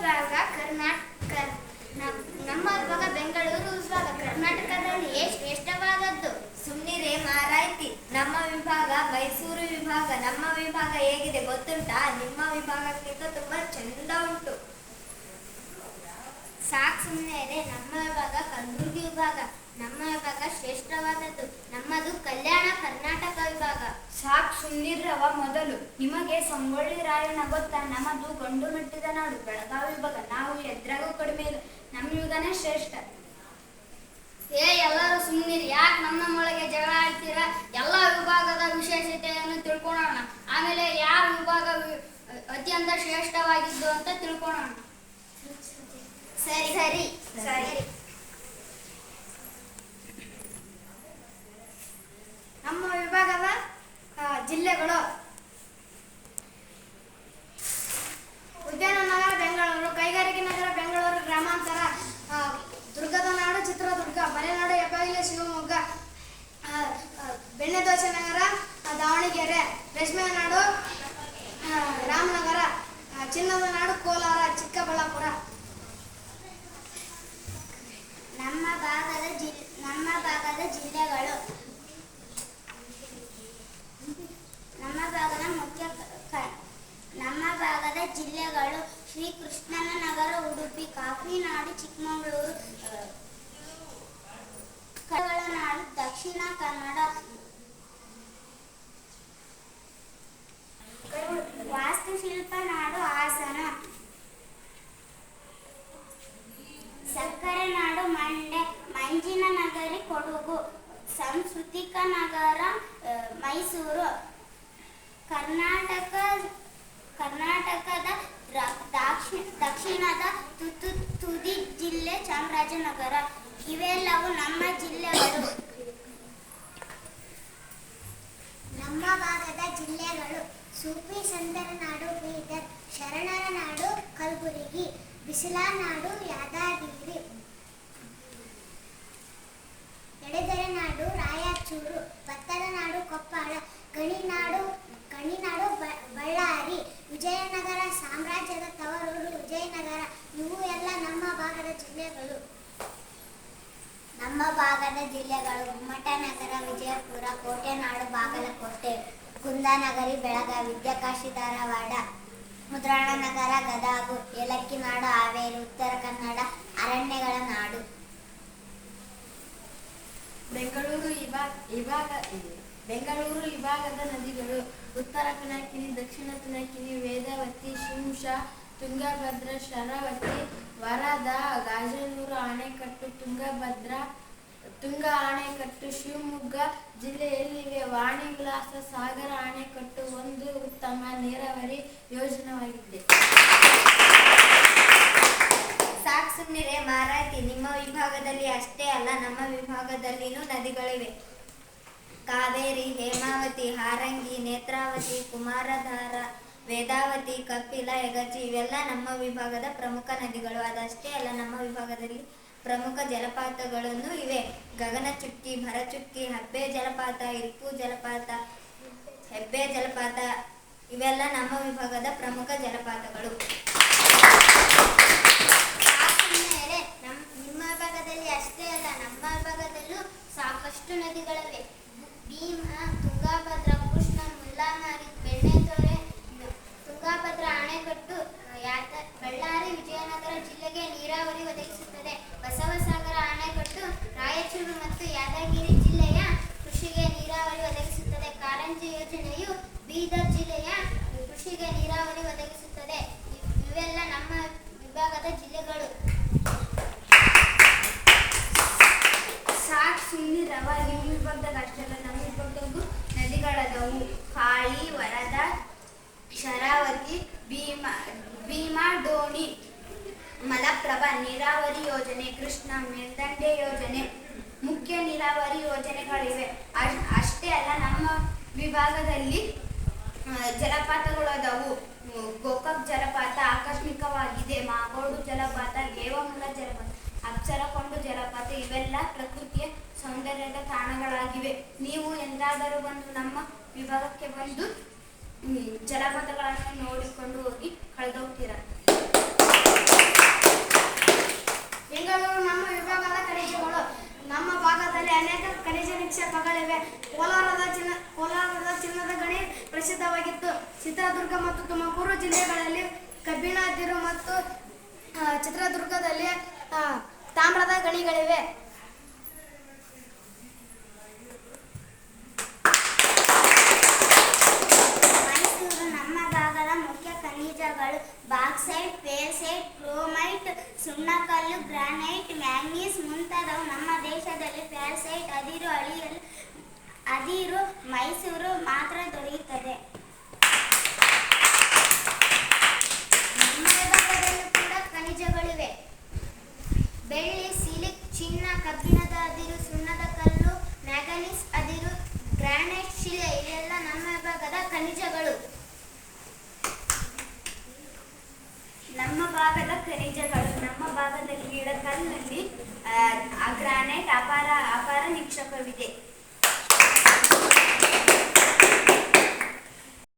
ವಿಭಾಗ ಕರ್ನಾಟಕ ನಮ್ಮ ವಿಭಾಗ ಬೆಂಗಳೂರು ಕರ್ನಾಟಕದಲ್ಲಿ ಕರ್ನಾಟಕದಲ್ಲಿಯೇ ಶ್ರೇಷ್ಠವಾದದ್ದು ಸುಮ್ನಿರೆ ಮಾರಾಯ್ತಿ. ನಮ್ಮ ವಿಭಾಗ, ಮೈಸೂರು ವಿಭಾಗ, ನಮ್ಮ ವಿಭಾಗ ಹೇಗಿದೆ ಗೊತ್ತುಂಟಾ? ನಿಮ್ಮ ವಿಭಾಗಕ್ಕಿಂತ ತುಂಬಾ ಚಂದ ಉಂಟು. ಸಾಕ್ ಸುಮ್ಮನೆ ನಮ್ಮ ವಿಭಾಗ ಕಲಬುರಗಿ ವಿಭಾಗ ನಮ್ಮ ವಿಭಾಗ ಶ್ರೇಷ್ಠವಾದದ್ದು ನಮ್ಮದು ಕಲ್ಯಾಣ ಕರ್ನಾಟಕ ವಿಭಾಗ. ಸಾಕ್ ಸುಮ್ಮನಿರವ ಮೊದಲು ನಿಮಗೆ ಸಂಗೊಳ್ಳಿ ರಾಯಣ್ಣ ಗೊತ್ತಾ? ನಮ್ಮದು ಗಂಡು ಮೆಟ್ಟಿದ ನಾಡು ಬೆಳಗಾವಿ ವಿಭಾಗ. ನಾವು ಎದ್ರಾಗೂ ಕಡಿಮೆ ಇಲ್ಲ ನಮ್ಮ ಯುಗನೇ ಶ್ರೇಷ್ಠ. ಏ ಎಲ್ಲರೂ ಸುಮ್ಮನಿರಿ ಯಾಕೆ ನಮ್ಮ ನಮ್ಮೊಳಗೆ ಜಗಳ ಆಡ್ತೀರಾ? ಎಲ್ಲ ವಿಭಾಗದ ವಿಶೇಷತೆಯನ್ನು ತಿಳ್ಕೊಳ್ಳೋಣ ಆಮೇಲೆ ಯಾವ ವಿಭಾಗ ಅತ್ಯಂತ ಶ್ರೇಷ್ಠವಾಗಿದ್ದು ಅಂತ ತಿಳ್ಕೊಳ್ಳೋಣ ಸರಿ ಸರಿ. ಸರಿ. ನಮ್ಮ ವಿಭಾಗದ ಜಿಲ್ಲೆಗಳು. ಉದ್ಯಾನ ನಗರ ಬೆಂಗಳೂರು. ಕೈಗಾರಿಕೆ ನಗರ ಬೆಂಗಳೂರು. ಗ್ರಾಮಾಂತರ ದುರ್ಗದ ನಾಡು ಚಿತ್ರದುರ್ಗ. ಮಲೆನಾಡು ಹೆಬ್ಬಾಗಿಲೆ ಶಿವಮೊಗ್ಗ. ಬೆಣ್ಣೆದೋಸೆ ನಗರ ದಾವಣಗೆರೆ. ರೇಷ್ಮೆ ನಾಡು ರಾಮನಗರ. ಚಿನ್ನದ ನಾಡು ಕೋಲಾರ ಚಿಕ್ಕಬಳ್ಳಾಪುರ. ನಮ್ಮ ಭಾಗದ ಜಿಲ್ ನಮ್ಮ ಭಾಗದ ಜಿಲ್ಲೆಗಳು. ನಮ್ಮ ಭಾಗದ ಮುಖ್ಯ ನಮ್ಮ ಭಾಗದ ಜಿಲ್ಲೆಗಳು ಶ್ರೀಕೃಷ್ಣನ ನಗರ ಉಡುಪಿ ಕಾಫಿನಾಡು ಚಿಕ್ಕಮಗಳೂರು ನಾಡು ದಕ್ಷಿಣ ಕನ್ನಡ. ವಾಸ್ತುಶಿಲ್ಪ ನಾಡು ಮೈಸೂರು. ಕರ್ನಾಟಕ, ಕರ್ನಾಟಕದ ದಕ್ಷಿಣದ ತುತು ತುದಿ ಜಿಲ್ಲೆ ಚಾಮರಾಜನಗರ. ಇವೆಲ್ಲವೂ ನಮ್ಮ ಜಿಲ್ಲೆಗಳು. ನಮ್ಮ ಭಾಗದ ಜಿಲ್ಲೆಗಳು. ಸೂಫಿ ಸಂತರ ನಾಡು ಬೀದರ್ ಶರಣರ ನಾಡು ಕಲಬುರಗಿ ಬಿಸಿಲ ನಾಡು ಯಾದಗಿರಿ ಎಡೆದೆರೆ ನಾಡು ರಾಯಚೂರು ಭತ್ತದ ನಾಡು ಕೊಪ್ಪಳ ಗಣಿನಾಡು ಗಣಿನಾಡು ಬ- ಬಳ್ಳಾರಿ ವಿಜಯನಗರ ಸಾಮ್ರಾಜ್ಯದ ತವರೂರು ವಿಜಯನಗರ ಇವು ಎಲ್ಲ ನಮ್ಮ ಭಾಗದ ಜಿಲ್ಲೆಗಳು ನಮ್ಮ ಭಾಗದ ಜಿಲ್ಲೆಗಳು ಗುಮ್ಮಟನಗರ, ವಿಜಯಪುರ, ಕೋಟೆನಾಡು, ಬಾಗಲಕೋಟೆ ಕುಂದಾನಗರಿ ಬೆಳಗಾವಿ, ವಿದ್ಯಾಕಾಶಿ, ಧಾರವಾಡ, ಮುದ್ರಣನಗರ, ಗದಗು ಏಲಕ್ಕಿ ನಾಡು ಹಾವೇರಿ, ಉತ್ತರ ಕನ್ನಡ, ಅರಣ್ಯಗಳ ನಾಡು. ಬೆಂಗಳೂರು ವಿಭಾಗ ವಿಭಾಗ ಬೆಂಗಳೂರು ವಿಭಾಗದ ನದಿಗಳು ಉತ್ತರ ಪಿನಾಕಿನಿ, ದಕ್ಷಿಣ ಪಿನಾಕಿನಿ, ವೇದವತಿ, ಶಿಂಷ ತುಂಗಭದ್ರ ಶರಾವತಿ ವರದ, ಗಾಜನೂರು ಅಣೆಕಟ್ಟು ತುಂಗಭದ್ರ, ತುಂಗ ಅಣೆಕಟ್ಟು ಶಿವಮೊಗ್ಗ ಜಿಲ್ಲೆಯಲ್ಲಿವೆ. ವಾಣಿ ವಿಲಾಸ ಸಾಗರ ಅಣೆಕಟ್ಟು ಒಂದು ಉತ್ತಮ ನೀರಾವರಿ ಯೋಜನೆಯಾಗಿದೆ. ಸಾಕ್ ಮಾರಾಯ್ತಿ. ನಿಮ್ಮ ವಿಭಾಗದಲ್ಲಿ ಅಷ್ಟೇ ಅಲ್ಲ, ನಮ್ಮ ವಿಭಾಗದಲ್ಲಿನೂ ನದಿಗಳಿವೆ. ಕಾವೇರಿ, ಹೇಮಾವತಿ, ಹಾರಂಗಿ, ನೇತ್ರಾವತಿ, ಕುಮಾರಧಾರ ವೇದಾವತಿ, ಕಪಿಲ ಯಗಚಿ ಇವೆಲ್ಲ ನಮ್ಮ ವಿಭಾಗದ ಪ್ರಮುಖ ನದಿಗಳು. ಅದಷ್ಟೇ ಅಲ್ಲ, ನಮ್ಮ ವಿಭಾಗದಲ್ಲಿ ಪ್ರಮುಖ ಜಲಪಾತಗಳನ್ನು ಇವೆ. ಗಗನಚುಕ್ಕಿ, ಭರಚುಕ್ಕಿ, ಹಬ್ಬೆ ಜಲಪಾತ, ಇರ್ಪು ಜಲಪಾತ, ಹೆಬ್ಬೆ ಜಲಪಾತ ಇವೆಲ್ಲ ನಮ್ಮ ವಿಭಾಗದ ಪ್ರಮುಖ ಜಲಪಾತಗಳು. ನಮ್ಮ ಭಾಗದಲ್ಲಿ ಅಷ್ಟೇ ಅಲ್ಲ, ನಮ್ಮ ಭಾಗದಲ್ಲೂ ಸಾಕಷ್ಟು ನದಿಗಳಿವೆ. ಭೀಮಾ, ತುಂಗಾಭದ್ರಾ, ಕೃಷ್ಣ ಮುಲ್ಲಾಮಾರಿ ತುಂಗಾಭದ್ರಾ ಅಣೆಕಟ್ಟು ಬಳ್ಳಾರಿ ವಿಜಯನಗರ ಜಿಲ್ಲೆಗೆ ನೀರಾವರಿ ಒದಗಿಸುತ್ತದೆ. ಬಸವಸಾಗರ ಅಣೆಕಟ್ಟು ರಾಯಚೂರು ಮತ್ತು ಯಾದಗಿರಿ ಜಿಲ್ಲೆಯ ಕೃಷಿಗೆ ನೀರಾವರಿ ಒದಗಿಸುತ್ತದೆ. ಕಾರಂಜಿ ಯೋಜನೆಯು ಬೀದರ್ ಜಿಲ್ಲೆಯ ಕೃಷಿಗೆ ನೀರಾವರಿ ಒದಗಿಸುತ್ತದೆ. ಇವೆಲ್ಲ ನಮ್ಮ ವಿಭಾಗದ ಜಿಲ್ಲೆಗಳು. ಸಾಕ್ ಸುಮ್ಮನಿರವ ನಿಮ್ಮ ವಿಭಾಗದಾಗ ಅಷ್ಟೆಲ್ಲ ನಮ್ಮ ವಿಭಾಗದಾಗೂ ನದಿಗಳದವು ಕಾಳಿ ವರದ ಶರಾವತಿ ಭೀಮಾ ಭೀಮಾ ಡೋಣಿ ಮಲಪ್ರಭಾ ನೀರಾವರಿ ಯೋಜನೆ, ಕೃಷ್ಣ ಮೇಲ್ದಂಡೆ ಯೋಜನೆ, ಮುಖ್ಯ ನೀರಾವರಿ ಯೋಜನೆಗಳಿವೆ. ಅಷ್- ಅಷ್ಟೇ ಅಲ್ಲ, ನಮ್ಮ ವಿಭಾಗದಲ್ಲಿ ಜಲಪಾತಗಳು ಅದಾವು ಗೋಕಾಕ್ ಜಲಪಾತ ಆಕಸ್ಮಿಕವಾಗಿದೆ. ಮಾಗೋಡು ಜಲಪಾತ ದೇವಮಂಗ ಜಲಪಾತ ಅಕ್ಷರಕೊಂಡು ಜಲಪಾತ, ಇವೆಲ್ಲ ಪ್ರಕೃತಿಯ ಸೌಂದರ್ಯದ ತಾಣಗಳಾಗಿವೆ. ನೀವು ಎಂದಾದರೂ ಬಂದು ನಮ್ಮ ವಿಭಾಗಕ್ಕೆ ಬಂದು ಜಲಪಾತಗಳನ್ನು ನೋಡಿಕೊಂಡು ಹೋಗಿ ಕಳೆದೋಗ್ತೀರ? ಕೋಲಾರದ ಚಿನ್ನ ಕೋಲಾರದ ಚಿನ್ನದ ಗಣಿ ಪ್ರಸಿದ್ಧವಾಗಿತ್ತು. ಚಿತ್ರದುರ್ಗ ಮತ್ತು ತುಮಕೂರು ಜಿಲ್ಲೆಗಳಲ್ಲಿ ಕಬ್ಬಿಣ ಅದಿರು ಮತ್ತು ಚಿತ್ರದುರ್ಗದಲ್ಲಿ ತಾಮ್ರದ ಗಣಿಗಳಿವೆ. ನಮ್ಮ ಭಾಗದ ಮುಖ್ಯ ಖನಿಜಗಳು ಬಾಕ್ಸೈಟ್ ಪೇಸೈಟ್ ಕ್ರೋಮೈಟ್ ಸುಣ್ಣಕಲ್ಲು ಗ್ರಾನೈಟ್ ಮ್ಯಾಂಗೀಸ್ ಮುಂತಾದವು. ನಮ್ಮ ದೇಶದಲ್ಲಿ ಪ್ಯಾರಸೈಟ್ ಅದಿರು ಅದಿರು ಮೈಸೂರು ಮಾತ್ರ ದೊರೆಯುತ್ತದೆ. ನಮ್ಮ ವಿಭಾಗದಲ್ಲೂ ಕೂಡ ಖನಿಜಗಳಿವೆ. ಬೆಳ್ಳಿ, ಸಿಲಿಕ್, ಚಿನ್ನ, ಕಬ್ಬಿಣದ ಅದಿರು, ಸುಣ್ಣದ ಕಲ್ಲು, ಮ್ಯಾಗನೀಸ್ ಅದಿರು, ಗ್ರಾನೈಟ್, ಶಿಲೆ ಇವೆಲ್ಲ ನಮ್ಮ ಭಾಗದ ಖನಿಜಗಳು. ನಮ್ಮ ಭಾಗದ ಖನಿಜಗಳು. ನಮ್ಮ ಭಾಗದಲ್ಲಿ ಇಡಕಲ್ನಲ್ಲಿ ಗ್ರಾನೈಟ್ ಅಪಾರ ಅಪಾರ ನಿಕ್ಷೇಪವಿದೆ.